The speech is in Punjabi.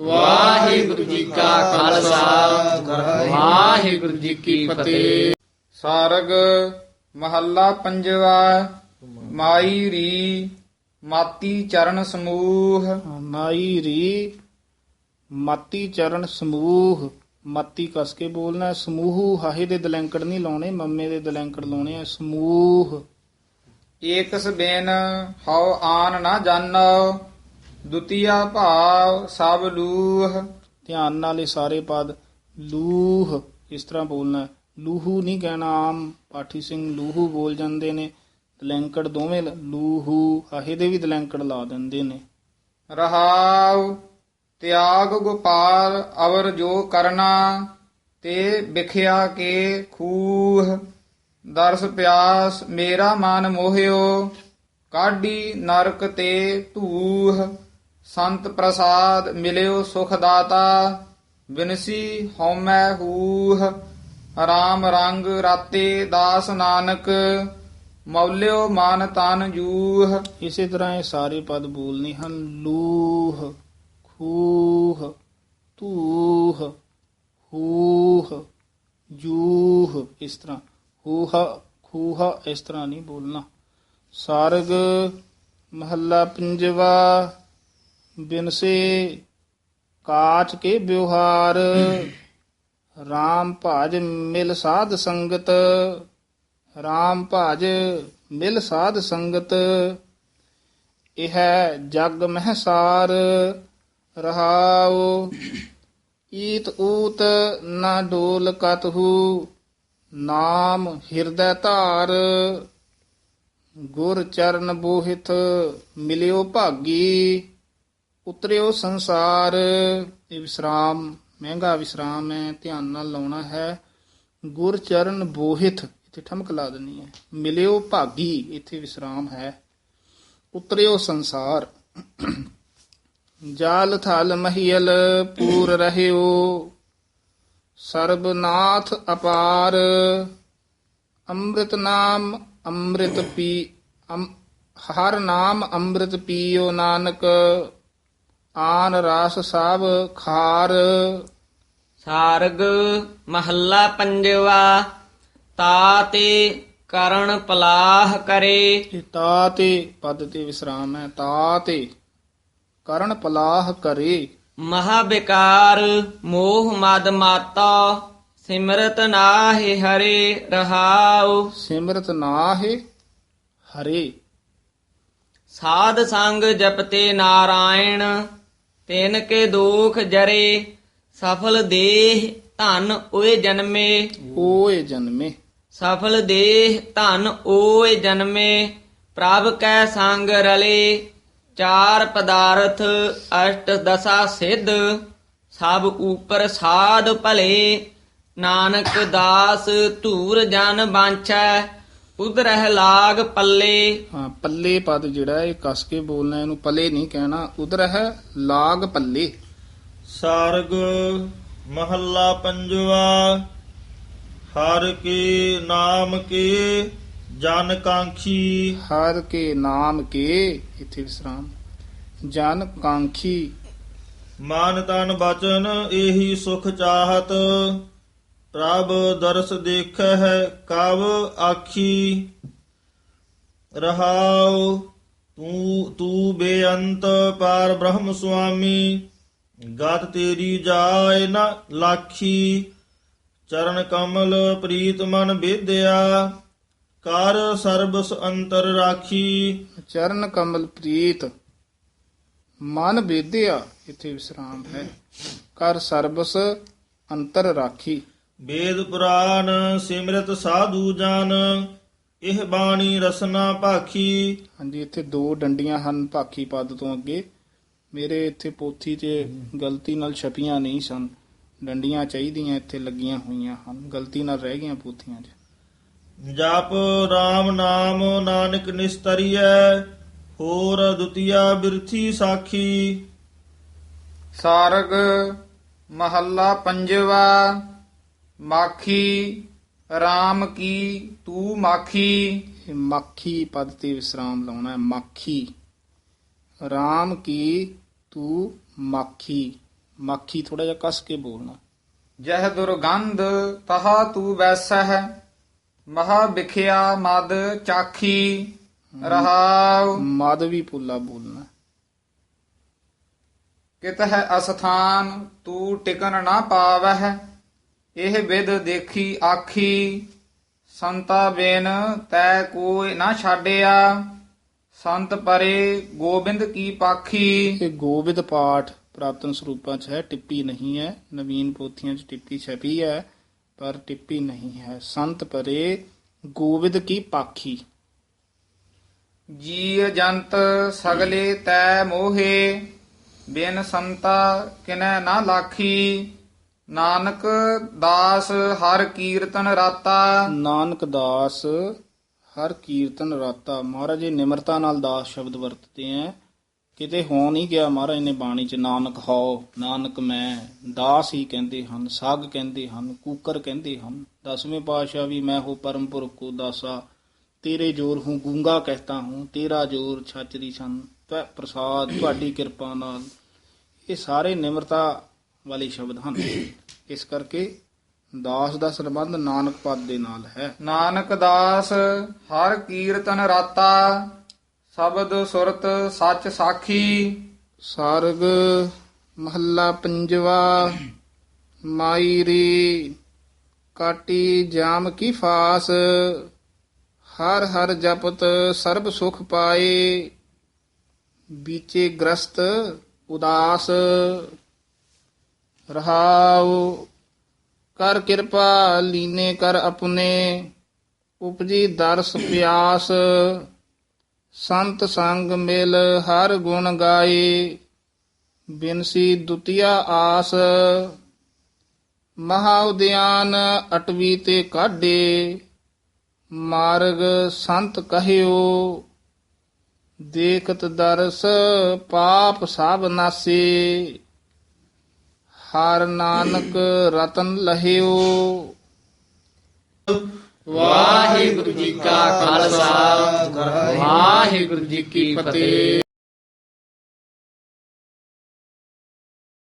ਵਾਹਿਗੁਰੂ ਜੀ ਕਾ ਖਾਲਸਾ। ਵਾਹਿਗੁਰੂ ਜੀ ਕੀ ਫਤਿਹ। ਸਾਰਗ ਮਹੱਲਾ ਪੰਜਵਾ ਮਾਈ ਰੀ ਮਾਤੀ ਚਰਨ ਸਮੂਹ। ਮਾਈ ਰੀ ਮਾਤੀ ਚਰਨ ਸਮੂਹ। ਮਾਤੀ ਕਸ ਕੇ ਬੋਲਣਾ। ਸਮੂਹ। ਹਾਹੇ ਦੇ ਦਲੈਂਕੜ ਨਹੀਂ ਲਾਉਣੇ ਮੰਮੇ ਦੇ ਦਲੈਂਕੜ ਲਾਉਣੇ ਆ ਸਮੂਹ। ਏਕਸ ਬੇਨ ਹਉ ਆਨ ਨਾ ਜਾਣੋ। ਦੁਤੀਆ ਭਾਵ ਸਭ ਲੂਹ। ਧਿਆਨ ਨਾਲ ਇਹ ਸਾਰੇ ਪਦ ਲੂਹ ਇਸ ਤਰ੍ਹਾਂ ਬੋਲਣਾ ਲੂਹੂ ਨਹੀਂ ਕਹਿਣਾ ਆਮ। ਪਾਠੀ ਸਿੰਘ ਲੂਹੂ ਬੋਲ ਜਾਂਦੇ ਨੇ। ਦਲੈਂਕੜ ਦੋਵੇਂ ਲ- ਲੂਹੂ ਹਾਹੇ ਦੇ ਵੀ ਦਲੈਂਕੜ ਲਾ ਦਿੰਦੇ ਨੇ। ਰਹਾਉ, ਤਿਆਗ ਗੋਪਾਲ, ਅਵਰ ਜੋ ਕਰਨਾ, ਤੇ ਵਿਖਿਆ ਕੇ ਖੂਹ। ਦਰਸ ਪਿਆਸ, ਮੇਰਾ ਮਨ ਮੋਹਿਓ, ਕਾਢੀ ਨਰਕ ਤੇ ਧੂਹ। ਸੰਤ ਪ੍ਰਸਾਦ ਮਿਲਿਓ ਸੁਖ ਦਾਤਾ, ਬਿਨਸੀ ਹਉਮੈ ਹੂਹ, ਰਾਮ ਰੰਗ ਰਾਤੇ ਦਾਸ ਨਾਨਕ, ਮੌਲਿਓ ਮਾਨ ਤਨ ਜੂਹ। ਇਸੇ ਤਰ੍ਹਾਂ ਇਹ ਸਾਰੇ ਪਦ ਬੋਲਨੇ ਹਨ, ਲੂਹ, ਖੂਹ ਤੂਹ ਹੂਹ, ਜੂਹ, ਇਸ ਤਰ੍ਹਾਂ। ਹੂਹ, ਖੂਹ, ਇਸ ਤਰ੍ਹਾਂ ਨਹੀਂ ਬੋਲਣਾ। ਸਾਰਗ, ਮਹੱਲਾ ਪੰਜਵਾ ਬਿਨਸੇ ਕਾਚ ਕੇ ਵਿਵਹਾਰ। RAM ਭਾਜ ਮਿਲ ਸਾਧ ਸੰਗਤ। RAM ਭਜ ਮਿਲ ਸਾਧ ਸੰਗਤ। ਇਹ ਜਗ ਮਹਸਾਰ ਰਹਾਉ। ਈਤ ਊਤ ਨਾ ਡੋਲ ਕਤਹੂ। ਨਾਮ ਹਿਰਦੈ ਧਾਰ। ਗੁਰ ਚਰਨ ਬੋਹਿਤ ਮਿਲਿਓ ਭਾਗੀ। ਉਤਰਿਓ ਸੰਸਾਰ, ਇਹ ਵਿਸਰਾਮ, ਮਹਿੰਗਾ ਵਿਸਰਾਮ ਹੈ, ਧਿਆਨ ਨਾਲ ਲਾਉਣਾ ਹੈ। ਗੁਰ ਚਰਨ ਬੋਹਿਤ, ਇੱਥੇ ਠਮਕ ਲਾ ਦੇਣੀ ਹੈ। ਮਿਲਿਓ ਭਾਗੀ, ਇੱਥੇ ਵਿਸਰਾਮ ਹੈ। ਉਤਰਿਓ ਸੰਸਾਰ, ਜਾਲ ਥਲ ਮਹੀਲ ਪੂਰ ਰਹਿਓ। ਸਰਬਨਾਥ ਅਪਾਰ, ਅੰਮ੍ਰਿਤ ਨਾਮ ਅੰਮ੍ਰਿਤ ਪੀ ਅਮ- ਹਰ ਨਾਮ ਅੰਮ੍ਰਿਤ ਪੀਓ ਨਾਨਕ। ਆਨ ਰਸ ਸਭ ਖਾਰ। ਸਾਰਗ ਮਹੱਲਾ ਪੰਜਵਾ ਤਾ ਤੇ ਕਰਨ ਪਲਾਹ ਕਰੇ। ਇਹ ਤਾ ਤੇ ਪਦ ਤੇ ਵਿਸਰਾਮ ਹੈ। ਤਾ ਤੇ ਕਰਨ ਪਲਾਹ ਕਰੇ। ਮਹਾ ਬਿਕਾਰ ਮੋਹ ਮਦ ਮਾਤਾ ਸਿਮਰਤ ਨਾਹਿ ਹਰੇ ਰਹਾਉ। ਸਿਮਰਤ ਨਾਹਿ ਹਰੇ। ਸਾਧ ਸੰਗ ਜਪਤੇ ਨਾਰਾਇਣ ਤਿਨ ਕੇ ਦੁਖ ਜਰੇ ਸਫਲ ਦੇਹ ਧਨ ਓਏ ਜਨਮੇ। ਓਏ ਜਨਮੇ। ਸਫਲ ਦੇਹ ਧਨ ਓਏ ਜਨਮੇ ਪ੍ਰਭ ਕੈ ਸੰਗ ਰਲੇ। ਚਾਰ ਪਦਾਰਥ ਅਸ਼ਟ ਦਸਾ ਸਿੱਧ ਸਭ ਉਪਰ ਸਾਧ ਭਲੇ। ਨਾਨਕ ਦਾਸ ਧੂਰ ਜਨ ਬਾਂਛੈ ਉਧਰਹਿ ਲਾਗ ਪੱਲੇ। ਹਾਂ ਪੱਲੇ ਪਦ ਜਿਹੜਾ ਇਹ ਕਸ ਕੇ ਬੋਲਣਾ ਇਹਨੂੰ ਪੱਲੇ ਨਹੀਂ ਕਹਿਣਾ। ਉਧਰ ਹੈ ਲਾਗ ਪੱਲੇ। ਸਾਰਗ ਮਹੱਲਾ ਪੰਜਵਾ ਹਰ ਕੇ ਨਾਮ ਕੇ ਜਨ ਕਾਂਖੀ। ਹਰ ਕੇ ਨਾਮ ਕੇ ਇੱਥੇ ਵਿਸਰਾਮ। ਜਨ ਕਾਂਖੀ। ਮਾਨ ਤਨ ਬਚਨ ਇਹੀ ਸੁਖ ਚਾਹਤ। ਪ੍ਰਭ ਦਰਸ ਦੇਖੈ ਹੈ ਕਵ ਆਖੀ, ਰਹਾਉ ਤੂੰ ਤੂੰ ਬੇਅੰਤ ਪਾਰ ਬ੍ਰਹਮ ਸੁਆਮੀ, ਗਤ ਤੇਰੀ ਜਾਏ ਨ ਲਾਖੀ, ਚਰਨ ਕਮਲ ਪ੍ਰੀਤ ਮਨ ਬੇਦਿਆ, ਕਰ ਸਰਬਸ ਅੰਤਰ ਰਾਖੀ। ਚਰਨ ਕਮਲ ਪ੍ਰੀਤ ਮਨ ਬੇਦਿਆ, ਇੱਥੇ ਵਿਸਰਾਮ ਹੈ। ਕਰ ਸਰਬਸ ਅੰਤਰ ਰਾਖੀ। ਵੇਦ ਪੁਰਾਨ ਸਿਮਰਤ ਸਾਧੂ ਜਨ ਇਹ ਬਾਣੀ ਰਸਨਾ ਭਾਖੀ ਹਾਂਜੀ ਇੱਥੇ ਦੋ ਡੰਡੀਆਂ ਹਨ ਭਾਖੀ ਪਦ ਤੋਂ ਅੱਗੇ। ਮੇਰੇ ਇੱਥੇ ਪੋਥੀ 'ਚ ਗਲਤੀ ਨਾਲ ਛਪੀਆਂ ਨਹੀਂ ਸਨ। ਡੰਡੀਆਂ ਚਾਹੀਦੀਆਂ ਇੱਥੇ ਲੱਗੀਆਂ ਹੋਈਆਂ ਹਨ। ਗਲਤੀ ਨਾਲ ਰਹਿ ਗਈਆਂ ਪੋਥੀਆਂ 'ਚ ਜਪ RAM ਨਾਮ ਨਾਨਕ ਨਿਸਤਰੀਐ ਹੋਰ ਦੁਤੀਆ ਬਿਰਥੀ ਸਾਖੀ। ਸਾਰਗ ਮਹੱਲਾ ਪੰਜਵਾ ਮਾਖੀ RAM ਕੀ ਤੂੰ ਮਾਖੀ। ਇਹ ਮਾਖੀ ਪਦ ਤੇ ਵਿਸਰਾਮ ਲਾਉਣਾ ਹੈ ਮਾਖੀ। RAM ਕੀ ਤੂੰ ਮਾਖੀ। ਮਾਖੀ ਥੋੜਾ ਜਿਹਾ ਕਸ ਕੇ ਬੋਲਣਾ। ਜਹ ਦੁਰਗੰਧ ਤਹਾ ਤੂ ਵੈਸਹਿ। ਮਹਾ ਵਿਖਿਆ ਮਦ ਚਾਖੀ। ਰਹਾਉ। ਮਦ ਵੀ ਪੁੱਲਾ ਬੋਲਣਾ ਕਿਤ ਹੈ ਅਸਥਾਨ ਤੂ ਟਿਕਨ ਨਾ ਪਾਵਹਿ। ਇਹ ਵਿਦ ਦੇਖੀ ਆਖੀ ਸੰਤਾ ਬਿਨ ਤੈ ਕੋਈ ਨਾ ਛਾਡਿਆ ਸੰਤ ਪਰੇ ਗੋਬਿੰਦ ਕੀ ਪਾਖੀ। ਇਹ ਗੋਬਿੰਦ ਪਾਠ ਪ੍ਰਾਤਨ ਸਰੂਪਾਂ 'ਚ ਹੈ ਟਿੱਪੀ ਨਹੀਂ ਹੈ ਨਵੀਨ ਪੋਥੀਆਂ 'ਚ ਟਿੱਪੀ ਛਪੀ ਹੈ ਪਰ ਟਿੱਪੀ ਨਹੀਂ ਹੈ। ਸੰਤ ਪਰੇ ਗੋਬਿੰਦ ਕੀ ਪਾਖੀ। ਜੀ ਜੰਤ ਸਗਲੇ ਤੈ ਮੋਹੇ ਬਿਨ ਸੰਤਾ ਕਿਨੈ ਨਾ ਲਾਖੀ। ਨਾਨਕ ਦਾਸ ਹਰ ਕੀਰਤਨ ਰਾਤਾ। ਨਾਨਕ ਦਾਸ ਹਰ ਕੀਰਤਨ ਰਾਤਾ। ਮਹਾਰਾਜ ਜੀ, ਨਿਮਰਤਾ ਨਾਲ ਦਾਸ ਸ਼ਬਦ ਵਰਤਦੇ ਹੈ ਕਿਤੇ ਹੋ ਨਹੀਂ ਗਿਆ ਮਹਾਰਾਜ ਨੇ ਬਾਣੀ 'ਚ ਨਾਨਕ ਹਉ, ਨਾਨਕ ਮੈਂ। ਦਾਸ ਹੀ ਕਹਿੰਦੇ ਹਨ, ਸਾਗ ਕਹਿੰਦੇ ਹਨ, ਕੂਕਰ ਕਹਿੰਦੇ ਹਨ। ਦਸਵੇਂ ਪਾਤਸ਼ਾਹ ਵੀ ਮੈਂ ਹੋ ਪਰਮ ਪੁਰਖ ਕੋ ਦਾਸਾ। ਤੇਰੇ ਜੋਰ ਹੂੰ ਗੂੰਗਾ ਕਹਤਾ ਹੂੰ, ਤੇਰਾ ਜੋਰ ਛਾਚਰੀ ਛਨ। ਤੈ ਪ੍ਰਸਾਦ, ਤੁਹਾਡੀ ਕਿਰਪਾ ਨਾਲ। ਇਹ ਸਾਰੇ ਨਿਮਰਤਾ ਵਾਲੇ ਸ਼ਬਦ ਹਨ। ਇਸ ਕਰਕੇ ਦਾਸ ਦਾ ਸੰਬੰਧ ਨਾਨਕ ਪਦ ਦੇ ਨਾਲ ਹੈ। ਨਾਨਕ ਦਾਸ ਹਰ ਕੀਰਤਨ ਰਾਤਾ ਸ਼ਬਦ ਸੁਰਤ ਸੱਚ ਸਾਖੀ। ਸਾਰਗ ਮਹੱਲਾ ਪੰਜਵਾ ਮਾਈ ਰੀ ਕਾਟੀ ਜਾਮ ਕੀ ਫਾਸ ਹਰ ਹਰ ਜਪਤ ਸਰਬ ਸੁਖ ਪਾਏ ਬੀਚੇ ਗ੍ਰਸਤ ਉਦਾਸ। ਰਹਾਉ, ਕਰ ਕਿਰਪਾ, ਲੀਨੇ ਕਰ ਆਪਣੇ, ਉਪਜੀ ਦਰਸ ਪਿਆਸ, ਸੰਤ ਸੰਗ ਮਿਲ ਹਰ ਗੁਣ ਗਾਏ, ਬਿਨਸੀ ਦੁਤੀਆ ਆਸ ਮਹਾ ਉਦਿਆਨ ਅਟਵੀ ਤੇ ਕਾਢੇ, ਮਾਰਗ ਸੰਤ ਕਹਿਓ, ਦੇਖਤ ਦਰਸ ਪਾਪ ਸਭ ਨਾਸੇ। ਹਰ ਨਾਨਕ ਰਤਨ ਲਹਿਓ। ਵਾਹਿਗੁਰੂ ਜੀ ਕਾ ਖਾਲਸਾ ਵਾਹਿਗੁਰੂ ਜੀ ਕੀ ਫਤਿਹ।